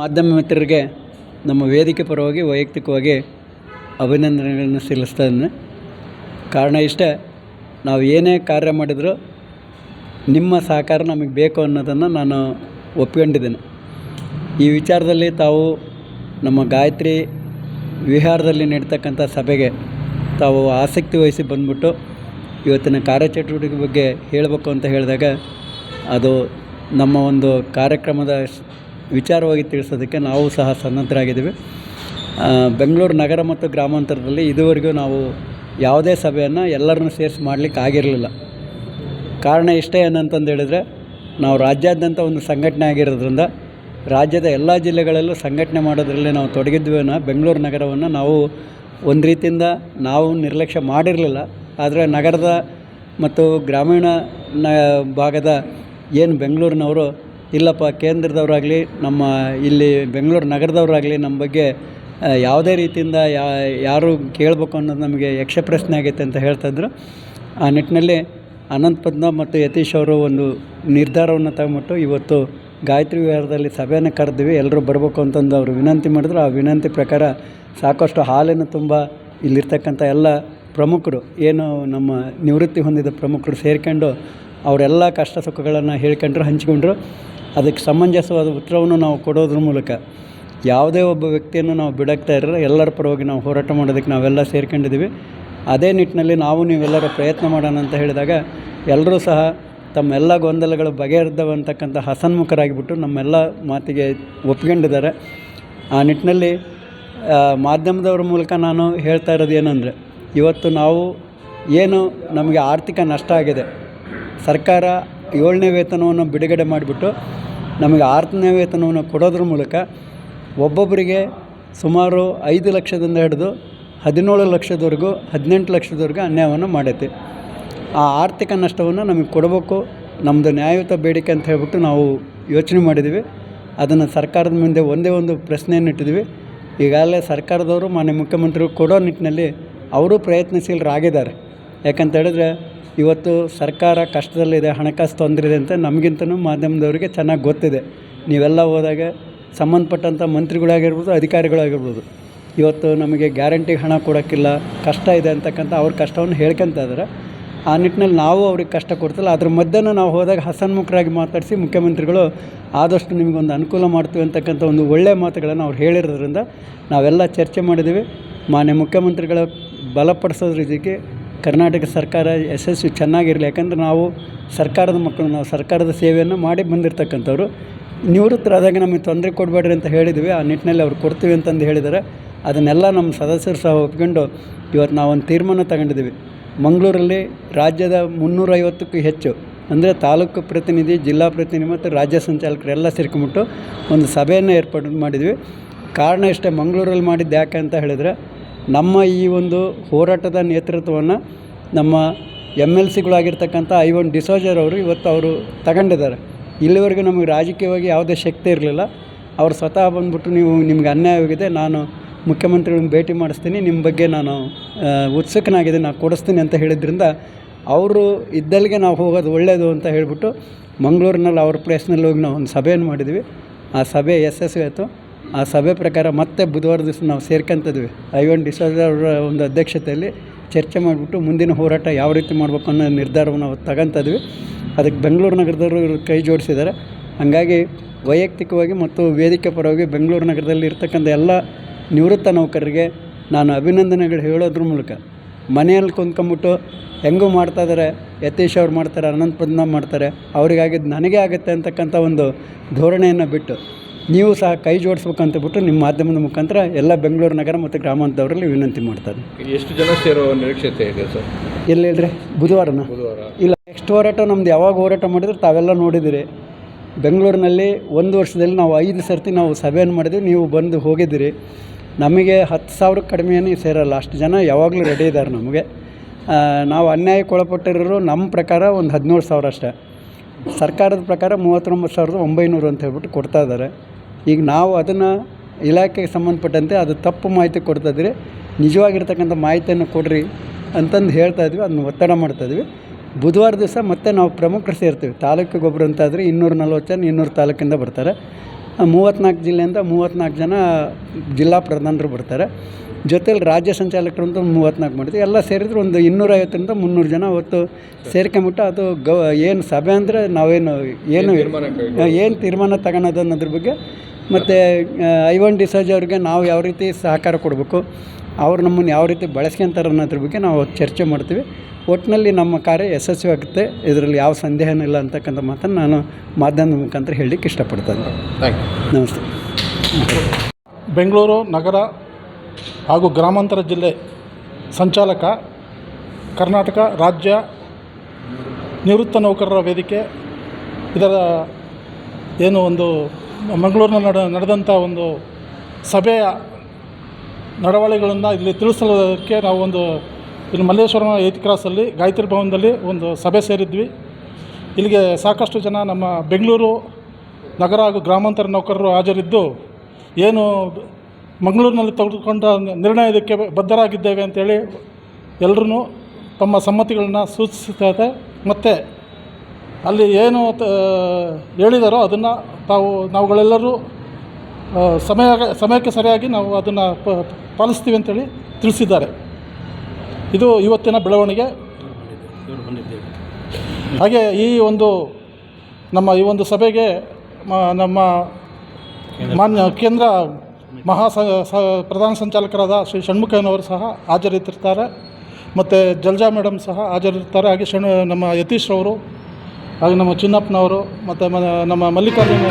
ಮಾಧ್ಯಮ ಮಿತ್ರರಿಗೆ ನಮ್ಮ ವೇದಿಕೆ ಪರವಾಗಿ, ವೈಯಕ್ತಿಕವಾಗಿ ಅಭಿನಂದನೆಗಳನ್ನು ಸಲ್ಲಿಸ್ತಾ ಕಾರಣ ಇಷ್ಟೇ, ನಾವು ಏನೇ ಕಾರ್ಯ ಮಾಡಿದರೂ ನಿಮ್ಮ ಸಹಕಾರ ನಮಗೆ ಬೇಕು ಅನ್ನೋದನ್ನು ನಾನು ಒಪ್ಕೊಂಡಿದ್ದೇನೆ. ಈ ವಿಚಾರದಲ್ಲಿ ತಾವು ನಮ್ಮ ಗಾಯತ್ರಿ ವಿಹಾರದಲ್ಲಿ ನಡೀತಕ್ಕಂಥ ಸಭೆಗೆ ತಾವು ಆಸಕ್ತಿ ವಹಿಸಿ ಬಂದ್ಬಿಟ್ಟು ಇವತ್ತಿನ ಕಾರ್ಯಚಟುವಟಿಕೆ ಬಗ್ಗೆ ಹೇಳಬೇಕು ಅಂತ ಹೇಳಿದಾಗ ಅದು ನಮ್ಮ ಒಂದು ಕಾರ್ಯಕ್ರಮದ ವಿಚಾರವಾಗಿ ತಿಳಿಸೋದಕ್ಕೆ ನಾವು ಸಹ ಸನ್ನದ್ಧರಾಗಿದ್ದೀವಿ. ಬೆಂಗಳೂರು ನಗರ ಮತ್ತು ಗ್ರಾಮಾಂತರದಲ್ಲಿ ಇದುವರೆಗೂ ನಾವು ಯಾವುದೇ ಸಭೆಯನ್ನು ಎಲ್ಲರನ್ನೂ ಸೇರಿಸಿ ಮಾಡಲಿಕ್ಕೆ ಆಗಿರಲಿಲ್ಲ. ಕಾರಣ ಇಷ್ಟೇ ಏನಂತಂದು ಹೇಳಿದ್ರೆ, ನಾವು ರಾಜ್ಯಾದ್ಯಂತ ಒಂದು ಸಂಘಟನೆ ಆಗಿರೋದ್ರಿಂದ ರಾಜ್ಯದ ಎಲ್ಲ ಜಿಲ್ಲೆಗಳಲ್ಲೂ ಸಂಘಟನೆ ಮಾಡೋದರಲ್ಲಿ ನಾವು ತೊಡಗಿದ್ವಿ ಬೆಂಗಳೂರು ನಗರವನ್ನು ನಾವು ಒಂದು ರೀತಿಯಿಂದ ನಾವು ನಿರ್ಲಕ್ಷ್ಯ ಮಾಡಿರಲಿಲ್ಲ. ಆದರೆ ನಗರದ ಮತ್ತು ಗ್ರಾಮೀಣ ನ ಭಾಗದ ಏನು ಬೆಂಗಳೂರಿನವರು ಇಲ್ಲಪ್ಪ, ಕೇಂದ್ರದವರಾಗಲಿ, ನಮ್ಮ ಇಲ್ಲಿ ಬೆಂಗಳೂರು ನಗರದವರಾಗಲಿ ನಮ್ಮ ಬಗ್ಗೆ ಯಾವುದೇ ರೀತಿಯಿಂದ ಯಾರು ಕೇಳಬೇಕು ಅನ್ನೋದು ನಮಗೆ ಯಕ್ಷ ಪ್ರಶ್ನೆ ಆಗೈತೆ ಅಂತ ಹೇಳ್ತಾಯಿದ್ರು ಆ ನಿಟ್ಟಿನಲ್ಲಿ ಅನಂತ್ ಪದ್ಮ ಮತ್ತು ಯತೀಶ್ ಅವರು ಒಂದು ನಿರ್ಧಾರವನ್ನು ತಗೊಂಬಿಟ್ಟು ಇವತ್ತು ಗಾಯತ್ರಿ ವಿಹಾರದಲ್ಲಿ ಸಭೆಯನ್ನು ಕರೆದ್ವಿ. ಎಲ್ಲರೂ ಬರಬೇಕು ಅಂತಂದು ಅವರು ವಿನಂತಿ ಮಾಡಿದ್ರು. ಆ ವಿನಂತಿ ಪ್ರಕಾರ ಸಾಕಷ್ಟು ಹಾಲನ್ನು ತುಂಬ ಇಲ್ಲಿರ್ತಕ್ಕಂಥ ಎಲ್ಲ ಪ್ರಮುಖರು, ಏನು ನಮ್ಮ ನಿವೃತ್ತಿ ಹೊಂದಿದ ಪ್ರಮುಖರು ಸೇರ್ಕೊಂಡು ಅವರೆಲ್ಲ ಕಷ್ಟ ಸುಖಗಳನ್ನು ಹೇಳ್ಕೊಂಡ್ರು, ಹಂಚ್ಕೊಂಡ್ರು. ಅದಕ್ಕೆ ಸಮಂಜಸವಾದ ಉತ್ತರವನ್ನು ನಾವು ಕೊಡೋದ್ರ ಮೂಲಕ ಯಾವುದೇ ಒಬ್ಬ ವ್ಯಕ್ತಿಯನ್ನು ನಾವು ಬಿಡಕ್ತಾ ಇರಲ್ಲ ಎಲ್ಲರ ಪರವಾಗಿ ನಾವು ಹೋರಾಟ ಮಾಡೋದಕ್ಕೆ ನಾವೆಲ್ಲ ಸೇರ್ಕೊಂಡಿದ್ದೀವಿ. ಅದೇ ನಿಟ್ಟಿನಲ್ಲಿ ನಾವು ನೀವೆಲ್ಲರೂ ಪ್ರಯತ್ನ ಮಾಡೋಣ ಅಂತ ಹೇಳಿದಾಗ ಎಲ್ಲರೂ ಸಹ ತಮ್ಮೆಲ್ಲ ಗೊಂದಲಗಳು ಬಗೆಹರಿದವಂತಕ್ಕಂಥ ಹಸನ್ಮುಖರಾಗಿಬಿಟ್ಟು ನಮ್ಮೆಲ್ಲ ಮಾತಿಗೆ ಒಪ್ಕೊಂಡಿದ್ದಾರೆ. ಆ ನಿಟ್ಟಿನಲ್ಲಿ ಮಾಧ್ಯಮದವ್ರ ಮೂಲಕ ನಾನು ಹೇಳ್ತಾ ಇರೋದು ಏನಂದರೆ, ಇವತ್ತು ನಾವು ಏನು ನಮಗೆ ಆರ್ಥಿಕ ನಷ್ಟ ಆಗಿದೆ, ಸರ್ಕಾರ ಏಳನೇ ವೇತನವನ್ನು ಬಿಡುಗಡೆ ಮಾಡಿಬಿಟ್ಟು ನಮಗೆ ಆರನೇ ವೇತನವನ್ನು ಕೊಡೋದ್ರ ಮೂಲಕ ಒಬ್ಬೊಬ್ಬರಿಗೆ ಸುಮಾರು ಐದು ಲಕ್ಷದಿಂದ ಹಿಡಿದು ಹದಿನೇಳು ಲಕ್ಷದವರೆಗೂ, ಹದಿನೆಂಟು ಲಕ್ಷದವರೆಗೂ ಅನ್ಯಾಯವನ್ನು ಮಾಡೈತಿ. ಆ ಆರ್ಥಿಕ ನಷ್ಟವನ್ನು ನಮಗೆ ಕೊಡಬೇಕು ನಮ್ಮದು ನ್ಯಾಯಯುತ ಬೇಡಿಕೆ ಅಂತ ಹೇಳ್ಬಿಟ್ಟು ನಾವು ಯೋಚನೆ ಮಾಡಿದ್ದೀವಿ. ಅದನ್ನು ಸರ್ಕಾರದ ಮುಂದೆ ಒಂದೇ ಒಂದು ಪ್ರಶ್ನೆಯನ್ನು ಇಟ್ಟಿದ್ವಿ ಈಗಾಗಲೇ ಸರ್ಕಾರದವರು, ಮಾನ್ಯ ಮುಖ್ಯಮಂತ್ರಿಗಳು ಕೊಡೋ ನಿಟ್ಟಿನಲ್ಲಿ ಅವರು ಪ್ರಯತ್ನಶೀಲರಾಗಿದ್ದಾರೆ. ಯಾಕಂತ ಹೇಳಿದ್ರೆ ಇವತ್ತು ಸರ್ಕಾರ ಕಷ್ಟದಲ್ಲಿದೆ, ಹಣಕಾಸು ತೊಂದರೆ ಇದೆ ಅಂತ ನಮಗಿಂತನೂ ಮಾಧ್ಯಮದವರಿಗೆ ಚೆನ್ನಾಗಿ ಗೊತ್ತಿದೆ. ನೀವೆಲ್ಲ ಹೋದಾಗ ಸಂಬಂಧಪಟ್ಟಂಥ ಮಂತ್ರಿಗಳಾಗಿರ್ಬೋದು, ಅಧಿಕಾರಿಗಳಾಗಿರ್ಬೋದು, ಇವತ್ತು ನಮಗೆ ಗ್ಯಾರಂಟಿ ಹಣ ಕೊಡೋಕ್ಕಿಲ್ಲ, ಕಷ್ಟ ಇದೆ ಅಂತಕ್ಕಂಥ ಅವ್ರ ಕಷ್ಟವನ್ನು ಹೇಳ್ಕೊಂತ ಇದ್ದಾರೆ. ಆ ನಿಟ್ಟಿನಲ್ಲಿ ನಾವು ಅವ್ರಿಗೆ ಕಷ್ಟ ಕೊಡ್ತಿಲ್ಲ, ಅದ್ರ ಮಧ್ಯಾಹ್ನ ನಾವು ಹೋದಾಗ ಹಸನ್ಮುಖರಾಗಿ ಮಾತಾಡಿಸಿ ಮುಖ್ಯಮಂತ್ರಿಗಳು ಆದಷ್ಟು ನಿಮಗೊಂದು ಅನುಕೂಲ ಮಾಡ್ತೀವಿ ಅಂತಕ್ಕಂಥ ಒಂದು ಒಳ್ಳೆಯ ಮಾತುಗಳನ್ನು ಅವ್ರು ಹೇಳಿರೋದ್ರಿಂದ ನಾವೆಲ್ಲ ಚರ್ಚೆ ಮಾಡಿದ್ದೀವಿ. ಮಾನ್ಯ ಮುಖ್ಯಮಂತ್ರಿಗಳ ಬಲಪಡಿಸೋದ್ರ ರೀತಿಗೆ ಕರ್ನಾಟಕ ಸರ್ಕಾರ ಯಶಸ್ವಿ ಚೆನ್ನಾಗಿರಲಿ. ಯಾಕಂದ್ರೆ ನಾವು ಸರ್ಕಾರದ ಮಕ್ಕಳು, ನಾವು ಸರ್ಕಾರದ ಸೇವೆಯನ್ನು ಮಾಡಿ ಬಂದಿರತಕ್ಕಂಥವ್ರು. ನಿವೃತ್ತರಾದಾಗ ನಮಗೆ ತೊಂದರೆ ಕೊಡಬೇಡ್ರಿ ಅಂತ ಹೇಳಿದ್ವಿ. ಆ ನಿಟ್ಟಿನಲ್ಲಿ ಅವ್ರು ಕೊಡ್ತೀವಿ ಅಂತಂದು ಹೇಳಿದರೆ. ಅದನ್ನೆಲ್ಲ ನಮ್ಮ ಸದಸ್ಯರು ಸಹ ಒಪ್ಕೊಂಡು ಇವತ್ತು ನಾವೊಂದು ತೀರ್ಮಾನ ತಗೊಂಡಿದ್ದೀವಿ. ಮಂಗಳೂರಲ್ಲಿ ರಾಜ್ಯದ ಮುನ್ನೂರೈವತ್ತಕ್ಕೂ ಹೆಚ್ಚು, ಅಂದರೆ ತಾಲೂಕು ಪ್ರತಿನಿಧಿ, ಜಿಲ್ಲಾ ಪ್ರತಿನಿಧಿ ಮತ್ತು ರಾಜ್ಯ ಸಂಚಾಲಕರೆಲ್ಲ ಸೇರ್ಕೊಂಬಿಟ್ಟು ಒಂದು ಸಭೆಯನ್ನು ಏರ್ಪಾಡು ಮಾಡಿದ್ವಿ. ಕಾರಣ ಇಷ್ಟೇ, ಮಂಗಳೂರಲ್ಲಿ ಮಾಡಿದ್ದು ಯಾಕೆ ಅಂತ ಹೇಳಿದರೆ ನಮ್ಮ ಈ ಒಂದು ಹೋರಾಟದ ನೇತೃತ್ವವನ್ನು ನಮ್ಮ ಎಂ ಎಲ್ ಸಿಗಳಾಗಿರ್ತಕ್ಕಂಥ ಐವನ್ ಡಿಸೋಜರ್ ಅವರು ಇವತ್ತು ಅವರು ತಗೊಂಡಿದ್ದಾರೆ. ಇಲ್ಲಿವರೆಗೂ ನಮಗೆ ರಾಜಕೀಯವಾಗಿ ಯಾವುದೇ ಶಕ್ತಿ ಇರಲಿಲ್ಲ. ಅವ್ರು ಸ್ವತಃ ಬಂದ್ಬಿಟ್ಟು ನೀವು ನಿಮ್ಗೆ ಅನ್ಯಾಯವಾಗಿದೆ ನಾನು ಮುಖ್ಯಮಂತ್ರಿಗಳನ್ನ ಭೇಟಿ ಮಾಡಿಸ್ತೀನಿ, ನಿಮ್ಮ ಬಗ್ಗೆ ನಾನು ಉತ್ಸುಕನಾಗಿದೆ ನಾನು ಕೊಡಿಸ್ತೀನಿ ಅಂತ ಹೇಳಿದ್ರಿಂದ ಅವರು ಇದ್ದಲ್ಲಿಗೆ ನಾವು ಹೋಗೋದು ಒಳ್ಳೆಯದು ಅಂತ ಹೇಳಿಬಿಟ್ಟು ಮಂಗಳೂರಿನಲ್ಲಿ ಅವ್ರ ಪ್ಲೇಸ್ನಲ್ಲಿ ಹೋಗಿ ನಾವು ಒಂದು ಸಭೆಯನ್ನು ಮಾಡಿದ್ವಿ. ಆ ಸಭೆ ಯಶಸ್ವಿ ಆಯಿತು. ಆ ಸಭೆ ಪ್ರಕಾರ ಮತ್ತೆ ಬುಧವಾರ ದಿವಸ ನಾವು ಸೇರ್ಕೊಂತಿದ್ವಿ. ಐವನ್ ಡಿಸೋಜ ಅವರ ಒಂದು ಅಧ್ಯಕ್ಷತೆಯಲ್ಲಿ ಚರ್ಚೆ ಮಾಡಿಬಿಟ್ಟು ಮುಂದಿನ ಹೋರಾಟ ಯಾವ ರೀತಿ ಮಾಡಬೇಕು ಅನ್ನೋ ನಿರ್ಧಾರವನ್ನು ನಾವು ತಗೊಂತಿದ್ವಿ. ಅದಕ್ಕೆ ಬೆಂಗಳೂರು ನಗರದವರು ಕೈ ಜೋಡಿಸಿದ್ದಾರೆ. ಹಾಗಾಗಿ ವೈಯಕ್ತಿಕವಾಗಿ ಮತ್ತು ವೇದಿಕೆ ಪರವಾಗಿ ಬೆಂಗಳೂರು ನಗರದಲ್ಲಿ ಇರ್ತಕ್ಕಂಥ ಎಲ್ಲ ನಿವೃತ್ತ ನೌಕರರಿಗೆ ನಾನು ಅಭಿನಂದನೆಗಳು ಹೇಳೋದ್ರ ಮೂಲಕ. ಮನೆಯಲ್ಲಿ ಕುಂತ್ಕೊಂಬಿಟ್ಟು ಹೆಂಗೂ ಮಾಡ್ತಾಯಿದ್ದಾರೆ ಯತೀಶ್ ಅವ್ರು ಮಾಡ್ತಾರೆ ಅನಂತ್ ಪದ್ಮ ಮಾಡ್ತಾರೆ, ಅವರಿಗಾಗಿದ್ದು ನನಗೆ ಆಗುತ್ತೆ ಅಂತಕ್ಕಂಥ ಒಂದು ಧೋರಣೆಯನ್ನು ಬಿಟ್ಟು ನೀವು ಸಹ ಕೈ ಜೋಡಿಸ್ಬೇಕು ಅಂತ ಬಿಟ್ಟು ನಿಮ್ಮ ಮಾಧ್ಯಮದ ಮುಖಾಂತರ ಎಲ್ಲ ಬೆಂಗಳೂರು ನಗರ ಮತ್ತು ಗ್ರಾಮಾಂತರದಲ್ಲಿ ವಿನಂತಿ ಮಾಡ್ತಾರೆ. ಎಷ್ಟು ಜನ ಸೇರೋ ನಿರೀಕ್ಷತೆ ಇದೆ ಸರ್? ಎಲ್ಲಿ ಹೇಳ್ರಿ ಬುಧವಾರನ. ಬುಧವಾರ. ಇಲ್ಲ ನೆಕ್ಸ್ಟ್ ಹೋರಾಟ ನಮ್ದು ಯಾವಾಗ ಹೋರಾಟ ಮಾಡಿದ್ರೆ ತಾವೆಲ್ಲ ನೋಡಿದಿರಿ. ಬೆಂಗಳೂರಿನಲ್ಲಿ ಒಂದು ವರ್ಷದಲ್ಲಿ ನಾವು ಐದು ಸರ್ತಿ ನಾವು ಸಭೆಯನ್ನು ಮಾಡಿದ್ವಿ ನೀವು ಬಂದು ಹೋಗಿದ್ದೀರಿ. ನಮಗೆ ಹತ್ತು ಸಾವಿರಕ್ಕೆ ಕಡಿಮೆ ಏನು ಸೇರಲ್ಲ ಅಷ್ಟು ಜನ ಯಾವಾಗಲೂ ರೆಡಿ ಇದ್ದಾರೆ ನಮಗೆ. ನಾವು ಅನ್ಯಾಯಕ್ಕೆ ಒಳಪಟ್ಟಿರೋರು ನಮ್ಮ ಪ್ರಕಾರ ಒಂದು ಹದಿನೇಳು ಸಾವಿರ ಅಷ್ಟೇ. ಸರ್ಕಾರದ ಪ್ರಕಾರ ಮೂವತ್ತೊಂಬತ್ತು ಸಾವಿರದ ಒಂಬೈನೂರು ಅಂತ ಹೇಳ್ಬಿಟ್ಟು ಕೊಡ್ತಾ ಇದ್ದಾರೆ. ಈಗ ನಾವು ಅದನ್ನು ಇಲಾಖೆಗೆ ಸಂಬಂಧಪಟ್ಟಂತೆ ಅದು ತಪ್ಪು ಮಾಹಿತಿ ಕೊಡ್ತಾಯಿದ್ರಿ ನಿಜವಾಗಿರ್ತಕ್ಕಂಥ ಮಾಹಿತಿಯನ್ನು ಕೊಡ್ರಿ ಅಂತಂದು ಹೇಳ್ತಾ ಇದ್ವಿ ಅದನ್ನ ಒತ್ತಡ ಮಾಡ್ತಾ ಇದ್ವಿ. ಬುಧವಾರ ದಿವಸ ಮತ್ತೆ ನಾವು ಪ್ರಮುಖರು ಸೇರ್ತೀವಿ. ತಾಲೂಕಿಗೆ ಒಬ್ಬರು ಅಂತಾದರೆ ಇನ್ನೂರ ನಲ್ವತ್ತು ಜನ ಇನ್ನೂರು ತಾಲೂಕಿಂದ ಬರ್ತಾರೆ. ಮೂವತ್ತ್ನಾಲ್ಕು ಜಿಲ್ಲೆಯಿಂದ ಮೂವತ್ತ್ನಾಲ್ಕು ಜನ ಜಿಲ್ಲಾ ಪ್ರಧಾನರು ಬರ್ತಾರೆ. ಜೊತೇಲಿ ರಾಜ್ಯ ಸಂಚಾಲಕರು ಅಂತ ಒಂದು ಮೂವತ್ತ್ನಾಲ್ಕು ಮಾಡ್ತೀವಿ. ಎಲ್ಲ ಸೇರಿದ್ರು ಒಂದು ಇನ್ನೂರೈವತ್ತರಿಂದ ಮುನ್ನೂರು ಜನ ಅವತ್ತು ಸೇರ್ಕೊಂಬಿಟ್ಟು ಅದು ಗೌ ಏನು ಸಭೆ ಅಂದರೆ ನಾವೇನು ಏನು ಏನು ತೀರ್ಮಾನ ತಗೊಳೋದು ಅನ್ನೋದ್ರ ಬಗ್ಗೆ ಮತ್ತು ಐವನ್ ಡಿಸೋಜ್ ಅವ್ರಿಗೆ ನಾವು ಯಾವ ರೀತಿ ಸಹಕಾರ ಕೊಡಬೇಕು ಅವ್ರು ನಮ್ಮನ್ನು ಯಾವ ರೀತಿ ಬಳಸ್ಕೊಂತಾರೆ ಅನ್ನೋದ್ರ ಬಗ್ಗೆ ನಾವು ಚರ್ಚೆ ಮಾಡ್ತೀವಿ. ಒಟ್ಟಿನಲ್ಲಿ ನಮ್ಮ ಕಾರ್ಯ ಯಶಸ್ವಿ ಆಗುತ್ತೆ. ಇದರಲ್ಲಿ ಯಾವ ಸಂದೇಹನೂ ಇಲ್ಲ ಅಂತಕ್ಕಂಥ ಮಾತನ್ನು ನಾನು ಮಾಧ್ಯಮದ ಮುಖಾಂತರ ಹೇಳಲಿಕ್ಕೆ ಇಷ್ಟಪಡ್ತೇನೆ. ಥ್ಯಾಂಕ್ ಯು ನಮಸ್ತೆ. ಬೆಂಗಳೂರು ನಗರ ಹಾಗೂ ಗ್ರಾಮಾಂತರ ಜಿಲ್ಲೆ ಸಂಚಾಲಕ ಕರ್ನಾಟಕ ರಾಜ್ಯ ನಿವೃತ್ತ ನೌಕರರ ವೇದಿಕೆ ಇದರ ಏನು ಒಂದು ಮಂಗಳೂರಿನ ನಡೆ ನಡೆದಂಥ ಒಂದು ಸಭೆಯ ನಡವಳಿಗಳನ್ನು ಇಲ್ಲಿ ತಿಳಿಸಲೋದಕ್ಕೆ ನಾವು ಒಂದು ಇಲ್ಲಿ ಮಲ್ಲೇಶ್ವರಂ ಏತ್ ಕ್ರಾಸಲ್ಲಿ, ಗಾಯತ್ರಿ ಭವನದಲ್ಲಿ ಒಂದು ಸಭೆ ಸೇರಿದ್ವಿ. ಇಲ್ಲಿಗೆ ಸಾಕಷ್ಟು ಜನ ನಮ್ಮ ಬೆಂಗಳೂರು ನಗರ ಹಾಗೂ ಗ್ರಾಮಾಂತರ ನೌಕರರು ಹಾಜರಿದ್ದು, ಏನು ಮಂಗಳೂರಿನಲ್ಲಿ ತೆಗೆದುಕೊಂಡ ನಿರ್ಣಯದಕ್ಕೆ ಬದ್ಧರಾಗಿದ್ದೇವೆ ಅಂತೇಳಿ ಎಲ್ಲರೂ ತಮ್ಮ ಸಮ್ಮತಿಗಳನ್ನು ಸೂಚಿಸುತ್ತದೆ ಮತ್ತು ಅಲ್ಲಿ ಏನು ಹೇಳಿದಾರೋ ಅದನ್ನು ತಾವು, ನಾವುಗಳೆಲ್ಲರೂ ಸಮಯ, ಸಮಯಕ್ಕೆ ಸರಿಯಾಗಿ ನಾವು ಅದನ್ನು ಪಾಲಿಸ್ತೀವಿ ಅಂತೇಳಿ ತಿಳಿಸಿದ್ದಾರೆ. ಇದು ಇವತ್ತಿನ ಬೆಳವಣಿಗೆ. ಹಾಗೆ ಈ ಒಂದು ನಮ್ಮ ಈ ಒಂದು ಸಭೆಗೆ ನಮ್ಮ ಮಾನ್ಯ ಕೇಂದ್ರ ಮಹಾ ಸ ಪ್ರಧಾನ ಸಂಚಾಲಕರಾದ ಶ್ರೀ ಷಣ್ಮುಖಯ್ಯನವರು ಸಹ ಹಾಜರಿರ್ತಾರೆ. ಮತ್ತು ಜಲ್ಜಾ ಮೇಡಮ್ ಸಹ ಹಾಜರಿರ್ತಾರೆ. ಹಾಗೆ ಶಣ್ ನಮ್ಮ ಯತೀಶ್ ಅವರು ಹಾಗೆ ನಮ್ಮ ಚಿನ್ನಪ್ಪನವರು ಮತ್ತು ನಮ್ಮ ಮಲ್ಲಿಕಾರ್ಜುನ